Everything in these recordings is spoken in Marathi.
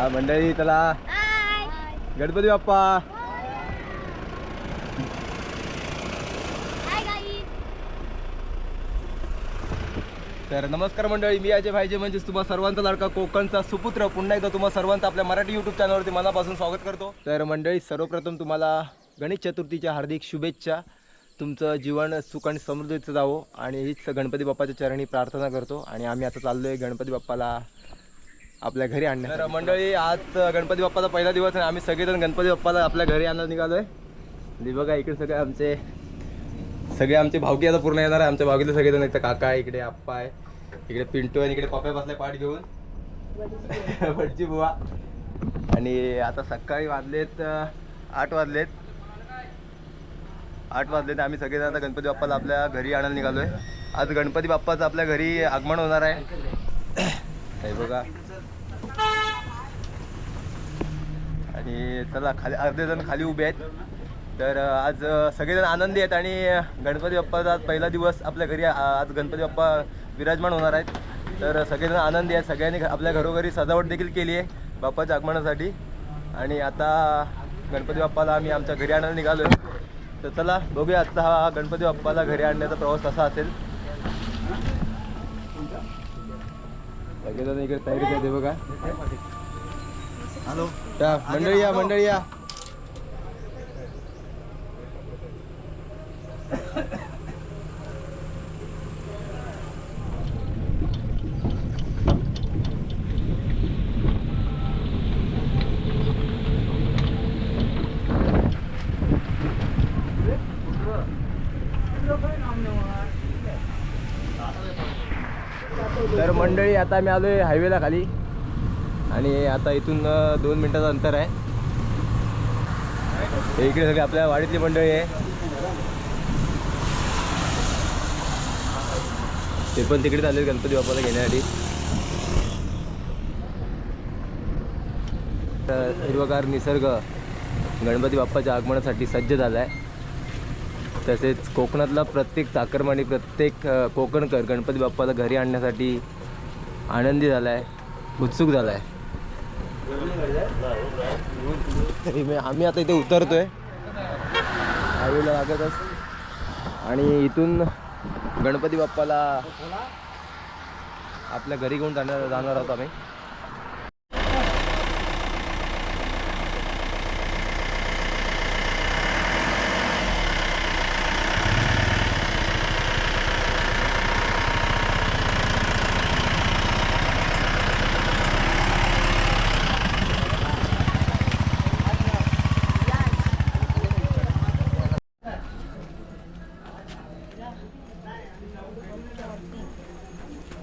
हा मंडळी चला. गणपती बाप्पा. तर नमस्कार मंडळी मी अजय भाईजे. म्हणजेच तुम्हा सर्वांचा लाडका कोकणचा सुपुत्र. पुन्हा एकदा तुम्हा सर्वांचं आपल्या मराठी यूट्यूब चॅनलवरती मनापासून स्वागत करतो. तर मंडळी सर्वप्रथम तुम्हाला गणेश चतुर्थीच्या हार्दिक शुभेच्छा. तुमचं जीवन सुख आणि समृद्धीचं जावो. आणि हीच गणपती बाप्पाच्या चरणी प्रार्थना करतो. आणि आम्ही आता चाललो आहे गणपती बाप्पाला आपल्या घरी आणण्या तर मंडळी आज गणपती बाप्पाचा पहिला दिवस आहे. आम्ही सगळेजण गणपती बाप्पाला आपल्या घरी आणायला निघालो आहे बघा इकडे सगळे आमचे सगळे आमचे भावकी आता पूर्ण येणार आहे. आमच्या भावकीतले सगळेजण इथं काका आहे इकडे आप्पा आहे इकडे पिंटू आणि इकडे पप्पा बसलाय पाठ घेऊन. भटजी बुवा. आणि आता सकाळी वाजलेत आठ वाजलेत. आठ वाजलेत. आम्ही सगळेजण आता गणपती बाप्पाला आपल्या घरी आणायला निघालोय. आज गणपती बाप्पाचं आपल्या घरी आगमन होणार आहे. हे बघा. आणि चला खाली अर्धे जण खाली उभे आहेत. तर आज सगळेजण आनंदी आहेत आणि गणपती बाप्पाचा आज पहिला दिवस आपल्या घरी आज गणपती बाप्पा विराजमान होणार आहेत. तर सगळेजण आनंदी आहेत. सगळ्यांनी घ- आपल्या घरोघरी सजावट देखील केली आहे बाप्पाच्या आगमनासाठी. आणि आता गणपती बाप्पाला आम्ही आमच्या घरी आणायला निघालो तर चला बघूया आजचा हा गणपती बाप्पाला घरी आणण्याचा प्रवास कसा असेल. इकडे तयारी करते बघा. हॅलो. मंडळी या मंडळी या तर मंडळी आता आम्ही आहे हायवेला खाली. आणि आता इथून दोन मिनटाचं अंतर आहे. इकडे सगळे आपल्या वाडीतली मंडळी आहे. ते पण तिकडे आले गणपती बाप्पाला घेण्यासाठी. तर हिरवगार निसर्ग गणपती बाप्पाच्या आगमनासाठी सज्ज झाला आहे तसेच कोकणातला प्रत्येक चाकरमानी प्रत्येक कोकणकर गणपती बाप्पाला घरी आणण्यासाठी आनंदी झाला आहे उत्सुक झाला आहे तरी मी आम्ही आता इथे उतरतो आहे हायवेला लागतच आणि इथून गणपती बाप्पाला आपल्या घरी घेऊन जाणार जाणार आहोत आम्ही.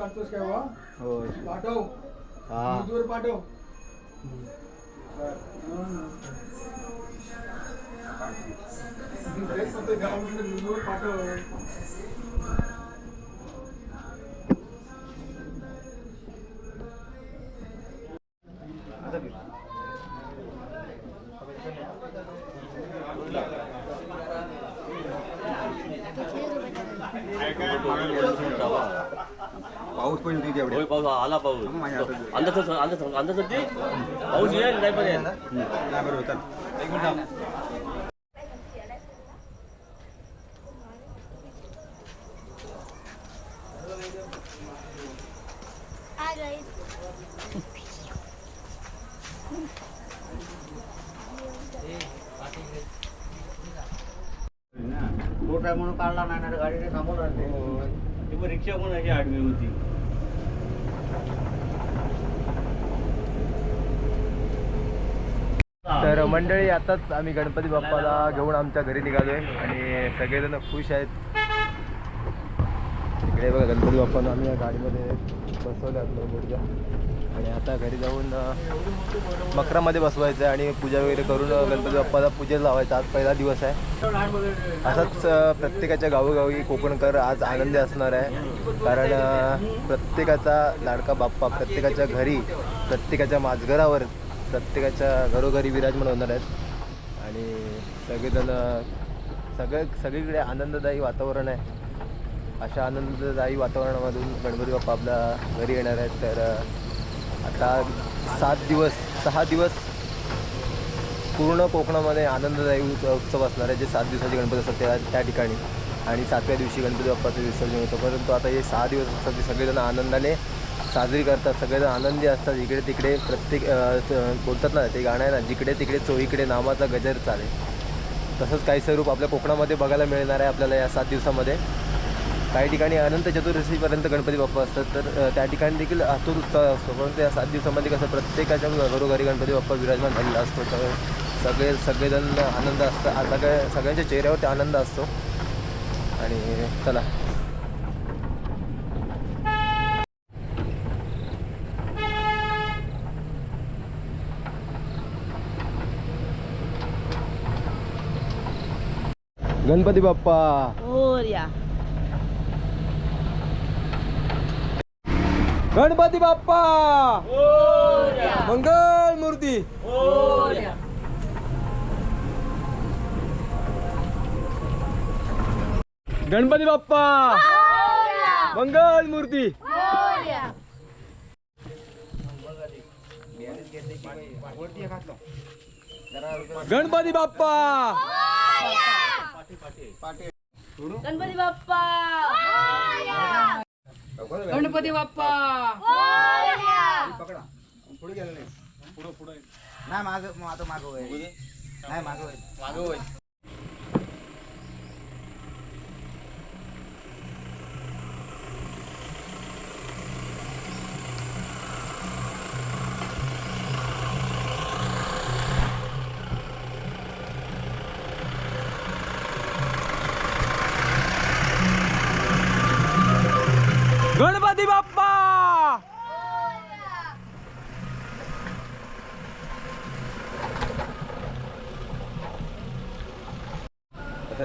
काढतोस काय वा हो पाठव हा न्यूजवर पाठव तेच म्हणतोय, गावाकडे न्यूजवर पाठव पाऊस पण होती तेवढे होय पाऊस आला पाऊस. माझ्या हातात. अंदाज अंदाज अंदाज होती पाऊस येईल नाही पण येईल नाही बरोबर चल. एक मिनिट Hi guys. म्हणून काढला नाही ना गाडीने थांबवलं रिक्षा पण अशी आडवी होती. तर मंडळी आताच आम्ही गणपती बाप्पाला घेऊन आमच्या घरी निघालोय आणि सगळेजण खुश आहेत. इकडे बघा गणपती बाप्पानं आम्ही या गाडीमध्ये बसवल्या आपल्या आणि आता घरी जाऊन मकरामध्ये बसवायचं आहे आणि पूजा वगैरे करून गणपती बाप्पाला पूजेला लावायचं. आज पहिला दिवस आहे. असाच प्रत्येकाच्या गावोगावी कोकणकर आज आनंदी असणार आहे. कारण प्रत्येकाचा लाडका बाप्पा प्रत्येकाच्या घरी प्रत्येकाच्या माजघरावर प्रत्येकाच्या घरोघरी विराजमान होणार आहेत. आणि सगळेजण सगळं सगळीकडे आनंददायी वातावरण आहे. अशा आनंददायी वातावरणामधून गणपती बाप्पा आपल्या घरी येणार आहेत. तर आता सात दिवस सहा दिवस पूर्ण कोकणामध्ये आनंददायी उत्सव असणार आहे जे सात दिवसाचे गणपती असतात त्या त्या ठिकाणी. आणि सातव्या दिवशी गणपती बाप्पाचं विसर्जन होतं. परंतु आता हे सहा दिवस असतात ते सगळेजण आनंदाने साजरी करतात सगळेजण आनंदी असतात इकडे तिकडे प्रत्येक बोलतात ना ते गाणं आहे ना जिकडे तिकडे चोईकडे नामाचा गजर चाले तसंच काही स्वरूप आपल्या कोकणामध्ये बघायला मिळणार आहे आपल्याला या सात दिवसामध्ये. काही ठिकाणी अनंत चतुर्दशीपर्यंत गणपती बाप्पा असतात तर त्या ठिकाणी देखील आतुर उत्साह असतो. परंतु या सात दिवसामध्ये कसं प्रत्येकाच्या घरोघरी गणपती बाप्पा विराजमान झालेला असतो. तर सगळे सगळेजण आनंद असतात सगळ्या सगळ्यांच्या चेहऱ्यावरती आनंद असतो. आणि चला. गणपती बाप्पा मोरया गणपती बाप्पा मंगल मूर्ती गणपती बाप्पा मंगल मूर्ती गणपती बाप्पा गणपती बाप्पा! गणपती बाप्पा! नाही. माग आता माग नाही माग गणपती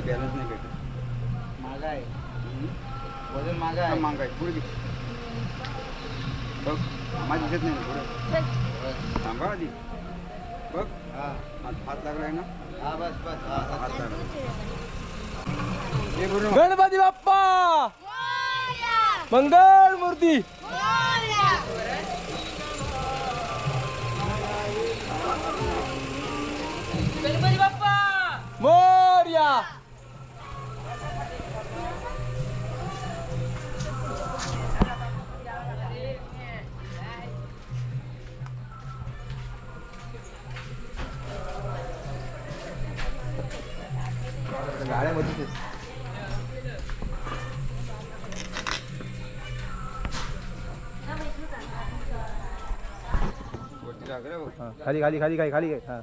बॅलन्स नाही भेटत. माग आहे. वजन माग आहे. माग आहे. पुढे बघ माझी दिसत नाही पुढे. थांबा आधी. बघ. हा. हात लागलाय ना? हा बस बस. हात लागला. हे पूर्ण. गणपती बाप्पा! मंगल मूर्ती! गणपती बाप्पा मोर्या! हां. खाली खाली खाली खाली खाली. हा.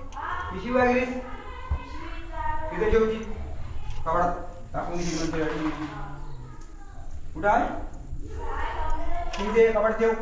पिशवी वगैरे? इथे ठेवची कपडा टाकून कुठं आहे? तिथे कपाड ठेव.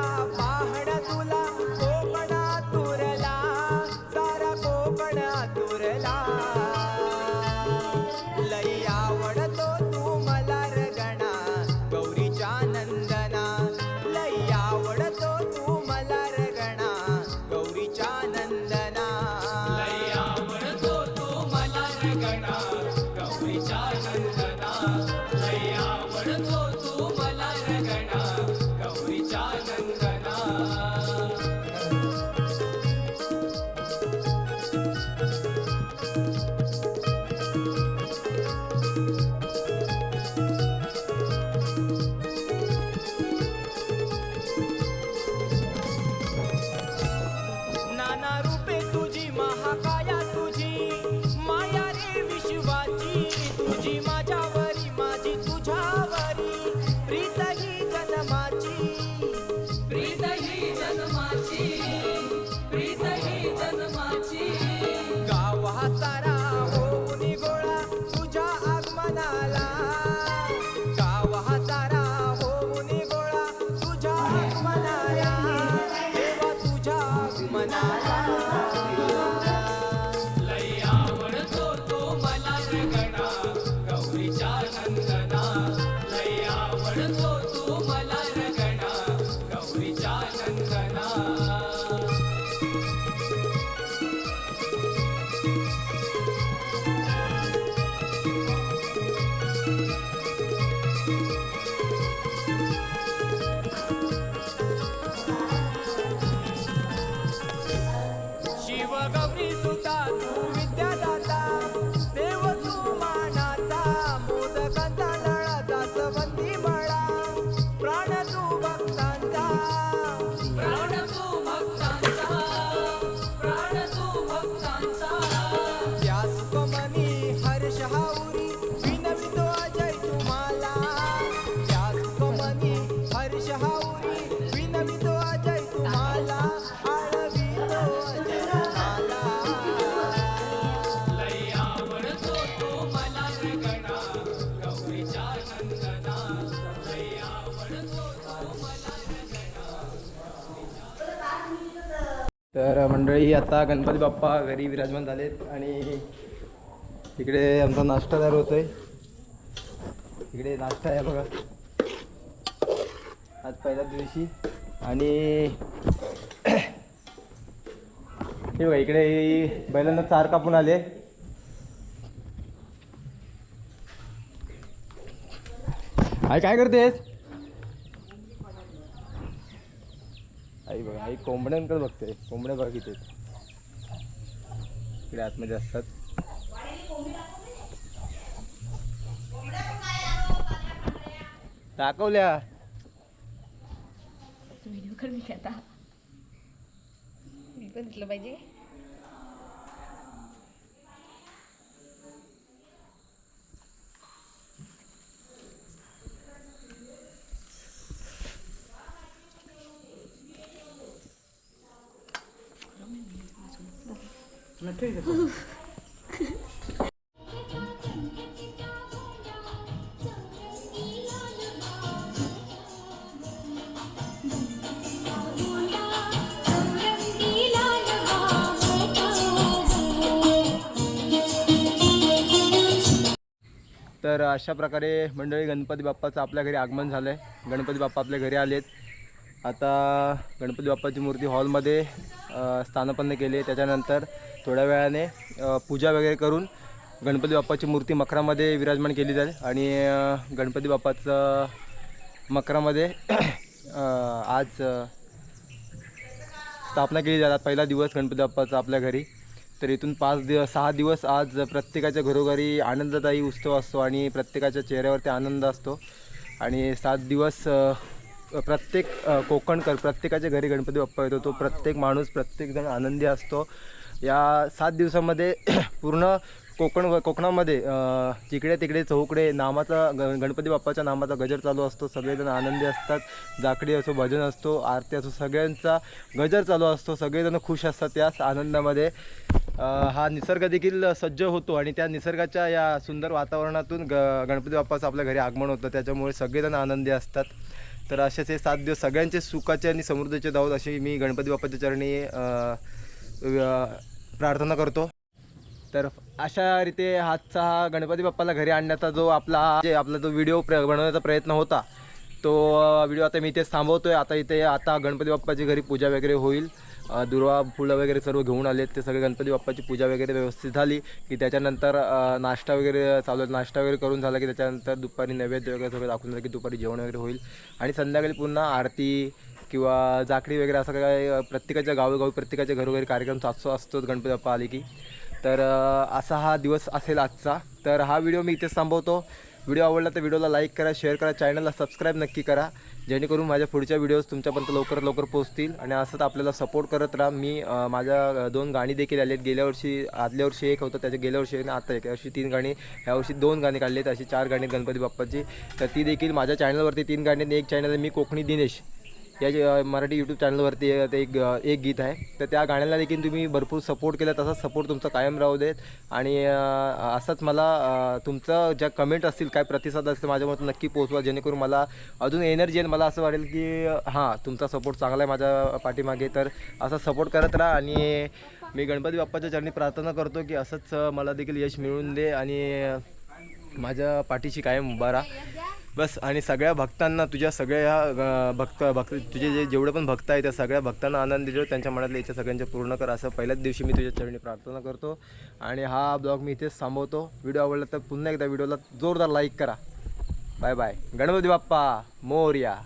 love. तर मंडळी आता गणपती बाप्पा घरी विराजमान झालेत आणि इकडे आमचा नाश्ता तयार होतोय. इकडे नाश्ता आहे बघा. आज पहिल्या दिवशी. आणि हे बघा इकडे बैलांना चार कापून आले. काय काय करतेस? आई बघा आई कोंबड्यांकडे बघते. कोंबड्या बघा किती इकडे आतमध्ये असतात. दाखवल्या. व्हिडिओ मी पण दिलं पाहिजे. तर अशा प्रकारे मंडळी गणपती बाप्पाचं आपल्या घरी आगमन झालं आहे गणपती बाप्पा आपल्या घरी आलेत. आता गणपती बाप्पाची मूर्ती हॉलमध्ये स्थानापन्न केली त्याच्यानंतर थोड्या वेळाने पूजा वगैरे करून गणपती बाप्पाची मूर्ती मकरामध्ये विराजमान केली जाईल आणि गणपती बाप्पाचं मकरामध्ये आज स्थापना केली जातात पहिला दिवस गणपती बाप्पाचा आपल्या घरी. तर इथून पाच दिवस सहा दिवस आज प्रत्येकाच्या घरोघरी आनंददायी उत्सव असतो आणि प्रत्येकाच्या चेहऱ्यावरती आनंद असतो. आणि सात दिवस प्रत्येक कोकणकर प्रत्येकाच्या घरी गणपती बाप्पा येतो. तो प्रत्येक माणूस प्रत्येकजण आनंदी असतो. या सात दिवसामध्ये पूर्ण कोकण कोकणामध्ये जिकडे तिकडे चौकडे नामाचा ग गणपती बाप्पाच्या नामाचा गजर चालू असतो. सगळेजण आनंदी असतात. जाकडी असो भजन असतो आरती असो सगळ्यांचा गजर चालू असतो. सगळेजण खुश असतात त्याच आनंदामध्ये. हा निसर्ग देखील सज्ज होतो आणि त्या निसर्गाच्या या सुंदर वातावरणातून ग गणपती बाप्पाचं आपल्या घरी आगमन होतं. त्याच्यामुळे सगळेजण आनंदी असतात. तर असेच हे सात दिवस सगळ्यांचे सुखाचे आणि समृद्धीचे दावत अशी मी गणपती बाप्पाच्या चरणी प्रार्थना करतो. तर अशा रीते हातचा हा गणपती बाप्पाला घरी आणण्याचा जो आपला जे आपला जो व्हिडिओ प्र बनवण्याचा प्रयत्न होता तो व्हिडिओ आता मी इथेच थांबवतोय. आता इथे आता गणपती बाप्पाची घरी पूजा वगैरे होईल. दुर्वा फुलं वगैरे सर्व घेऊन आले ते सगळे गणपती बाप्पाची पूजा वगैरे व्यवस्थित झाली की त्याच्यानंतर नाष्टा नाश्ता वगैरे चालू नाश्ता वगैरे करून झाला की त्याच्यानंतर दुपारी नैवेद्य वगैरे सगळं दाखवून झालं की दुपारी जेवण वगैरे होईल. आणि संध्याकाळी पुन्हा आरती किंवा जाकडी वगैरे असं काय प्रत्येकाच्या गावोगावी प्रत्येकाच्या घरोघरी कार्यक्रम असतो असतोच गणपती बाप्पा आले की. तर असा हा दिवस असेल आजचा. तर हा व्हिडिओ मी इथेच थांबवतो. व्हिडिओ आवडला तर व्हिडिओला लाईक करा शेअर करा चॅनलला सबस्क्राईब नक्की करा. जेणेकरून माझ्या पुढच्या व्हिडिओज तुमच्यापर्यंत लवकरात लवकर पोहोचतील आणि असंच आपल्याला सपोर्ट करत राहा. मी माझ्या दोन गाणी देखील आली आहेत गेल्या वर्षी आदल्या वर्षी एक होतं त्याच्या गेल्या वर्षी आणि आता एक. अशी तीन गाणी ह्या वर्षी दोन गाणी काढली आहेत अशी चार गाणी आहेत गणपती बाप्पाची. तर ती देखील माझ्या चॅनलवरती तीन गाणी एक चॅनल आहे मी कोकणी दिनेश. या मराठी यूट्यूब चॅनलवरती ते एक एक गीत आहे. तर त्या गाण्याला देखील तुम्ही भरपूर सपोर्ट केला तसाच सपोर्ट तुमचा कायम राहू देत. आणि असंच मला तुमचं ज्या कमेंट असतील काय प्रतिसाद असतील माझ्यामधून नक्की पोहोचवा जेणेकरून मला अजून एनर्जी येईल मला असं वाटेल की हां तुमचा सपोर्ट चांगला आहे माझ्या पाठीमागे. तर असा सपोर्ट करत राहा आणि मी गणपती बाप्पाच्या चरणी प्रार्थना करतो की असंच मला देखील यश मिळून दे आणि माझ्या पाठीशी कायम उभा राहा. बस आणि सगळ्या भक्तांना तुझ्या सगळ्या ह्या भक्त भक्त तुझे जे जेवढे पण भक्त आहेत त्या सगळ्या भक्तांना आनंद दिलो त्यांच्या मनातल्या इच्छा सगळ्यांच्या पूर्ण कर. असं पहिल्याच दिवशी मी तुझ्या चरणी प्रार्थना करतो. आणि हा ब्लॉग मी इथेच थांबवतो. व्हिडिओ आवडला तर पुन्हा एकदा व्हिडिओला जोरदार लाईक करा. Bye bye. गणपती बाप्पा मोर्या.